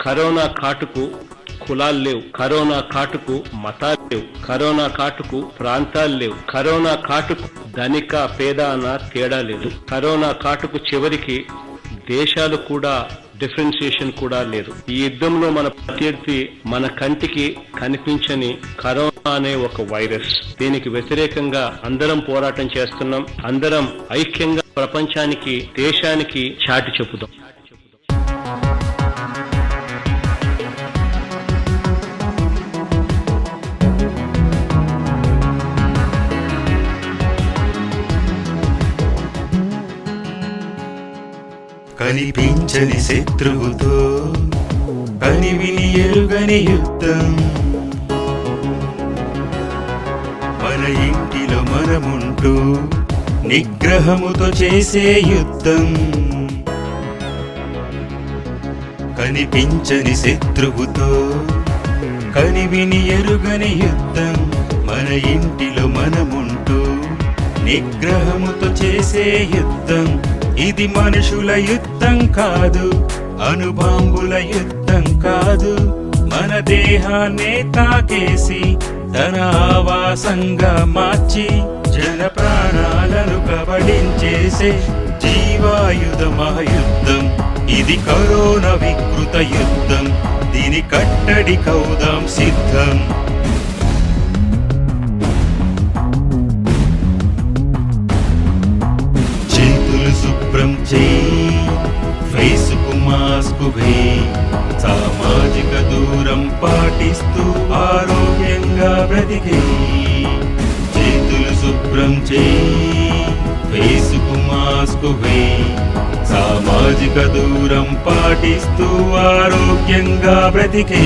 Corona కాటుకు కులాలు లేవు. కరోనా కాటుకు మతాలు లేవు. కరోనా కాటుకు ప్రాంతాలు లేవు. కరోనా కాటుకు ధనిక పేద అన్న తేడా లేదు. కరోనా కాటుకు చివరికి దేశాలు కూడా డిఫరెన్సియేషన్ కూడా లేదు. ఈ యుద్ధంలో మన ప్రత్యర్థి మన కంటికి కనిపించని కరోనా అనే ఒక వైరస్. దీనికి వ్యతిరేకంగా అందరం పోరాటం చేస్తున్నాం. అందరం ఐక్యంగా ప్రపంచానికి దేశానికి చాటి చెప్పుదాం. కనిపించని శత్రువుతో కనివిని ఎరుగని యుద్ధం. మన ఇంటిలో మనముంటూ నిగ్రహముతో చేసే యుద్ధం. కనిపించని శత్రువుతో కనివిని ఎరుగని యుద్ధం. మన ఇంటిలో మనముంటూ నిగ్రహముతో చేసే యుద్ధం. ఇది మనుషుల యుద్ధం కాదు అనుబాంబుల యుద్ధం కాదు. మన దేహాన్నే తాకేసి తన ఆవాసంగా మార్చి జన ప్రాణాలను కబడించేసే జీవాయుధ యుద్ధం ఇది కరోనా వికృత యుద్ధం. దీని కట్టడి కౌదాం సిద్ధం. మాస్క్ సామాజిక దూరం పాటిస్తూ ఆరోగ్యంగా బ్రతికే. చేతులు శుభ్రం చేయి ఫేసుకు మాస్క్ వేయి సామాజిక దూరం పాటిస్తూ ఆరోగ్యంగా బ్రతికే.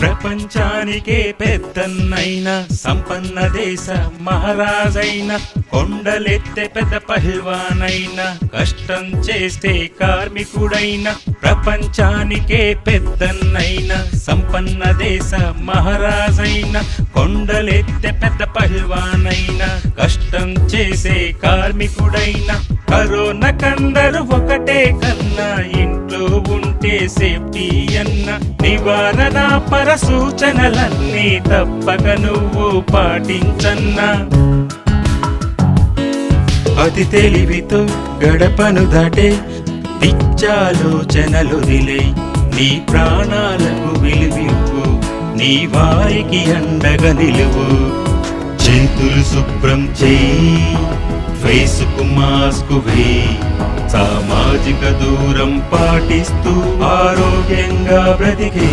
ప్రపంచానికే పెద్దన్నైన సంపన్న దేశ మహారాజైన. కొండలెత్తే పెద్ద పహల్వానైనా కష్టం చేస్తే కార్మికుడైన ప్రపంచానికే పెద్దన్నైనా సంపన్న దేశ మహారాజైన కొండలెత్తే పెద్ద పహల్వానైనా కష్టం చేసే కార్మికుడైనా కరోనా కందరు ఒకటే కన్నా ఇంట్లో ఉంటే సేఫ్టీ అన్న నివారణ పర సూచనలన్నీ తప్పక నువ్వు పాటించన్నా. అతి తెలివితో గడపను దాటే పిచ్చాలోచనలు నిలై నీ ప్రాణాలకు విలువివ్వు నీ వారికి అండగా నిలువు. చేతులు శుభ్రం చేయి ఫేసుకు మాస్క్ వేయి. సామాజిక దూరం పాటిస్తూ ఆరోగ్యంగా బ్రతికే.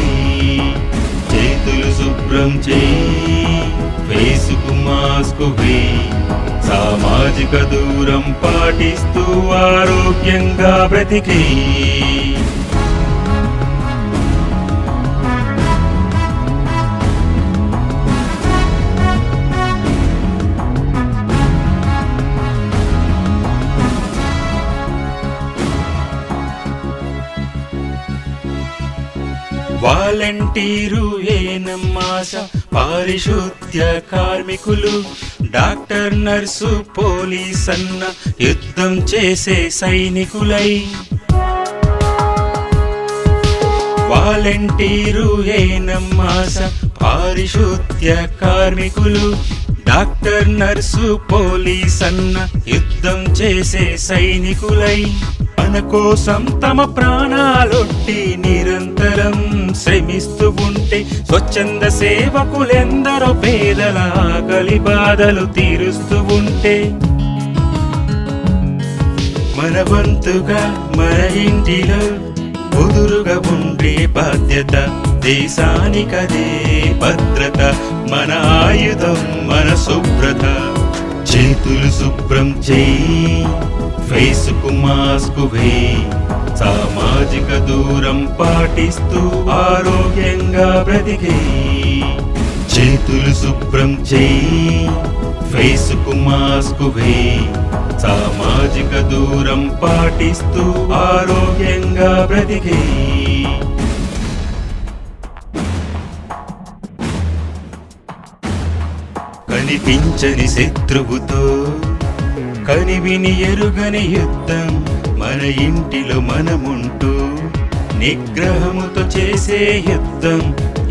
చేతులు శుభ్రం చేయి ఫేసుకు మాస్క్ వేయి. సామాజిక దూరం పాటిస్తూ ఆరోగ్యంగా బ్రతికే. వాలంటీరు ఏనమ్మాస పారిశుద్ధ్య కార్మికులు డాక్టర్ నర్సు పోలీస్ అన్న యుద్ధం చేసే సైనికులై. వాలంటీరు ఏనమ్మాస పారిశుద్ధ్య కార్మికులు డాక్టర్ నర్సు పోలీస్ అన్న యుద్ధం చేసే సైనికులై. మన కోసం తమ ప్రాణాలొట్టి నిరంతరం శ్రమిస్తూ ఉంటే స్వచ్ఛంద సేవకులెందరో పేదల ఆకలి బాధలు తీరుస్తూ ఉంటే. మన వంతుగా మన ఇంటిలో కుదురుగా ఉండే బాధ్యత దేశానికదే భద్రత మన ఆయుధం మన శుభ్రత. చేతులు శుభ్రం చేయి ఫేసుకు మాస్క్ వేయి. సామాజిక దూరం పాటిస్తూ ఆరోగ్యంగా బ్రతికే చేతులు శుభ్రం చేయి ఫేసుకు మాస్క్ వేయి. సామాజిక దూరం పాటిస్తూ ఆరోగ్యంగా బ్రతికే కనిపించని శత్రువుతో కనివిని ఎరుగని యుద్ధం మన ఇంటిలో మనముంటూ నిగ్రహముతో చేసే యుద్ధం.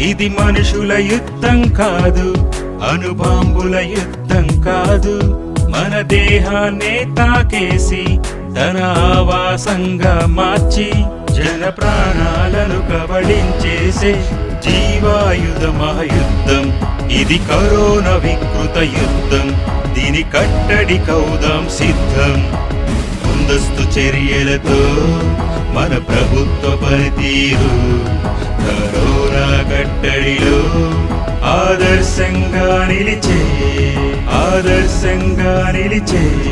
ఇది మనుషుల యుద్ధం కాదు అనుబాంబుల యుద్ధం కాదు. మన దేహాన్నే తాకేసి తన ఆవాసంగా మార్చి జన ప్రాణాలను కబళించేసే జీవాయుధ యుద్ధం ఇది కరోనా వికృత యుద్ధం. దీని కట్టడి కౌదాం సిద్ధం. ముందస్తు చర్యలతో మన ప్రభుత్వ పనితీరు. కరోనా కట్టడిలో ఆదర్శంగా నిలిచే ఆదర్శంగా నిలిచే.